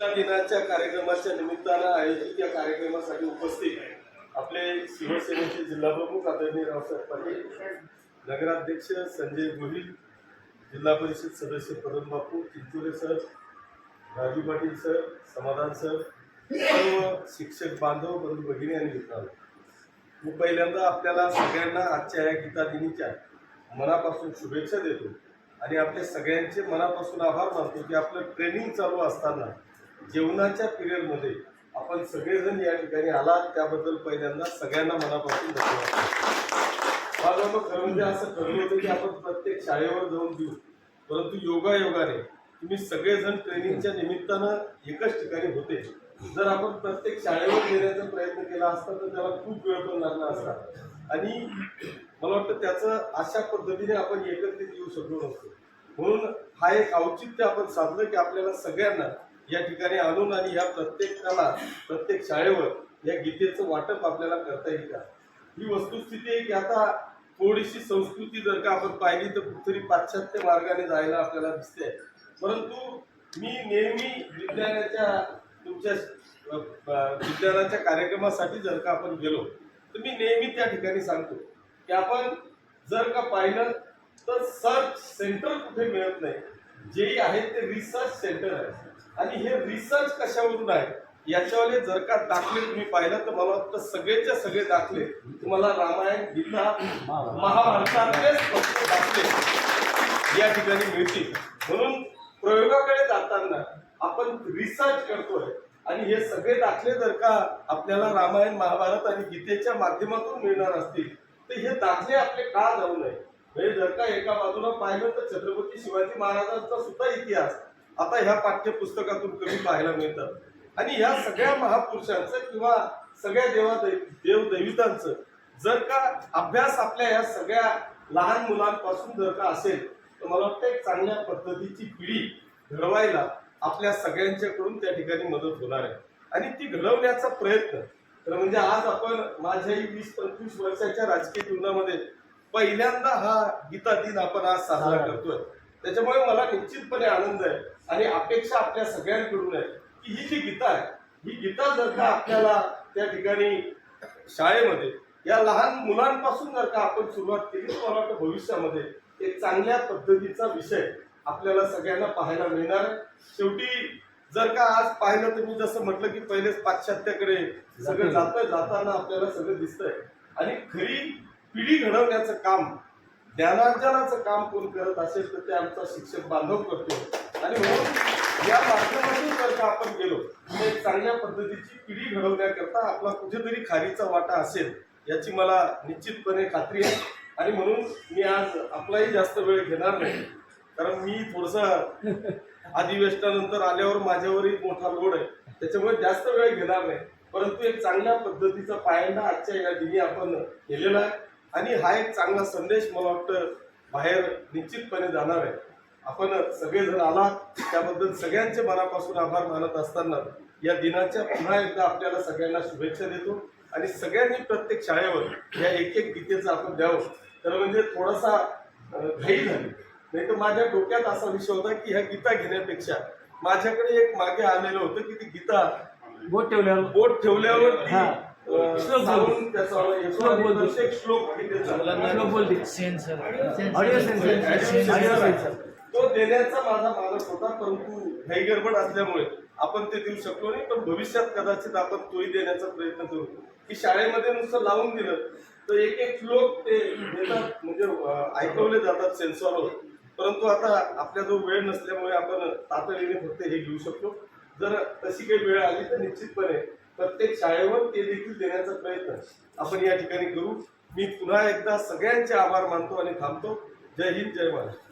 एकता दिनाच्या कार्यक्रमाच्या निमित्तानं आयोजित या कार्यक्रमासाठी उपस्थित आपले शिवसेनेचे जिल्हाप्रमुख आदरणीय रावसाहेब पाटील नगराध्यक्ष संजय गोहिल जिल्हा परिषद सदस्य Padam Bapu Chinchure sir Raju Patil sir Samadhan sir सर्व शिक्षक बांधव बंधू भगिनी आणि मित्रांनो. मी पहिल्यांदा आपल्याला सगळ्यांना आजच्या या गीता दिनीच्या मनापासून शुभेच्छा देतो आणि आपल्या सगळ्यांचे मनापासून आभार मानतो की आपलं ट्रेनिंग चालू असताना जेवणाच्या पिरियडमध्ये आपण सगळेजण या ठिकाणी आलात त्याबद्दल पहिल्यांदा सगळ्यांना मनापासून धन्यवाद. माझं मग खरं म्हणजे असं ठरलं होतं की आपण प्रत्येक शाळेवर जाऊन देऊ परंतु योगायोगाने तुम्ही सगळेजण ट्रेनिंगच्या निमित्तानं एकच ठिकाणी होते. जर आपण प्रत्येक शाळेवर देण्याचा प्रयत्न केला असता तर त्याला खूप वेळ पण लागला असता. आणि मला वाटतं त्याचं अशा पद्धतीने आपण एकत्रित येऊ शकलो नसतो. म्हणून हा एक औचित्य आपण साधलं की आपल्याला सगळ्यांना या ठिकाणी आणून आणि या प्रत्येकाला प्रत्येक शाळेवर या गीतेचं वाटप आपल्याला करता येईल का? ही वस्तुस्थिती आहे की आता थोडीशी संस्कृती जर का आपण पाहिली तर कुठेतरी पाश्चात्य मार्गाने जायला आपल्याला दिसते परंतु मी नेहमी विज्ञानाच्या तुमच्या विज्ञानाच्या कार्यक्रमासाठी जर का आपण गेलो तर मी नेहमी त्या ठिकाणी सांगतो की आपण जर का पाहिलं तर सर्च सेंटर कुठे मिळत नाही. जे आहे ते रिसर्च सेंटर आहे आणि हे रिसर्च कशावरून आहे? याच्यावाले जर का दाखले तुम्ही पाहिलं तर मला वाटतं सगळेच्या सगळे दाखले तुम्हाला रामायण गीता महाभारतातलेच फक्त दाखले या ठिकाणी मिळतील. म्हणून प्रयोगाकडे जाताना आपण रिसर्च करतोय. आणि हे सगळे दाखले जर का आपल्याला रामायण महाभारत आणि गीतेच्या माध्यमातून मिळणार असतील तर हे दाखले आपले का जाऊ नये? हे जर का एका बाजूला पाहिलं तर छत्रपती शिवाजी महाराजांचा सुद्धा इतिहास आता ह्या पाठ्यपुस्तकातून कमी पाहायला मिळतं. आणि ह्या सगळ्या महापुरुषांचं किंवा सगळ्या देवा देव दैवितांचं जर का अभ्यास आपल्या या सगळ्या लहान मुलांपासून जर का असेल तर मला वाटतं एक चांगल्या पद्धतीची पिढी घडवायला आपल्या सगळ्यांच्याकडून त्या ठिकाणी मदत होणार आहे. आणि ती घडवण्याचा प्रयत्न तर म्हणजे आज आपण माझ्याही वीस पंचवीस वर्षाच्या राजकीय जीवनामध्ये पहिल्यांदा हा गीता दिन आपण आज साजरा करतोय. त्याच्यामुळे मला निश्चितपणे आनंद आहे आणि अपेक्षा आपल्या सगळ्यांकडून आहे की ही जी गीता आहे ही गीता जर का आपल्याला त्या ठिकाणी शाळेमध्ये या लहान मुलांपासून जर का आपण सुरुवात केली तर मला वाटतं भविष्यामध्ये एक चांगल्या पद्धतीचा विषय आपल्याला सगळ्यांना पाहायला मिळणार आहे. शेवटी जर का आज पाहिलं तर मी जसं म्हटलं की पहिलेच पाश्चात्याकडे सगळं जातोय जाताना आपल्याला सगळं दिसतंय. आणि खरी पिढी घडवण्याचं काम ज्ञानार्जनाचं काम कोण करत असेल तर ते आमचा शिक्षक बांधव करतो. आणि म्हणून या माध्यमातून जर का आपण गेलो तर एक चांगल्या पद्धतीची पिढी घडवण्याकरता आपला कुठेतरी खारीचा वाटा असेल याची मला निश्चितपणे खात्री आहे. आणि म्हणून मी आज आपलाही जास्त वेळ घेणार नाही. कारण मी थोडस अधिवेशनानंतर आल्यावर माझ्यावरही मोठा लोड आहे. त्याच्यामुळे जास्त वेळ घेणार नाही. परंतु एक चांगल्या पद्धतीचा पायंडा आजच्या या दिनी आपण केलेला आहे. आणि हा एक चांगला संदेश मला वाटतं बाहेर निश्चितपणे जाणार आहे. आपण सगळेजण आलात त्याबद्दल सगळ्यांचे मनापासून आभार मानत असताना या दिनाच्या पुन्हा एकदा आपल्याला सगळ्यांना शुभेच्छा देतो आणि सगळ्यांनी प्रत्येक शाळेवर या एक एक गीतेचं आपण द्यावं. तर म्हणजे थोडासा घाई झाली. नाही तर माझ्या डोक्यात असा विषय होता की ह्या गीता घेण्यापेक्षा माझ्याकडे एक मागे आलेलं होतं की ती गीता बोट ठेवल्यावर. बोट ठेवल्यावर ती, हा. देण्याचा माझा मानस होता परंतु घाई गडबड असल्यामुळे आपण ते देऊ शकलो नाही. पण भविष्यात कदाचित आपण तोही देण्याचा प्रयत्न करू. की शाळेमध्ये नुसतं लावून दिलं तर एक एक श्लोक ते देतात. म्हणजे ऐकवले जातात सेन्सॉरवर परंतु आता आपल्याजवळ वेळ नसल्यामुळे आपण तातडीने फक्त हे घेऊ शकतो जर तशी काही वेळ आली तर निश्चितपणे प्रत्येक शाळेवर ते देखील देण्याचा प्रयत्न आपण या ठिकाणी करू. मी पुन्हा एकदा सगळ्यांचे आभार मानतो आणि थांबतो. जय हिंद जय महाराष्ट्र.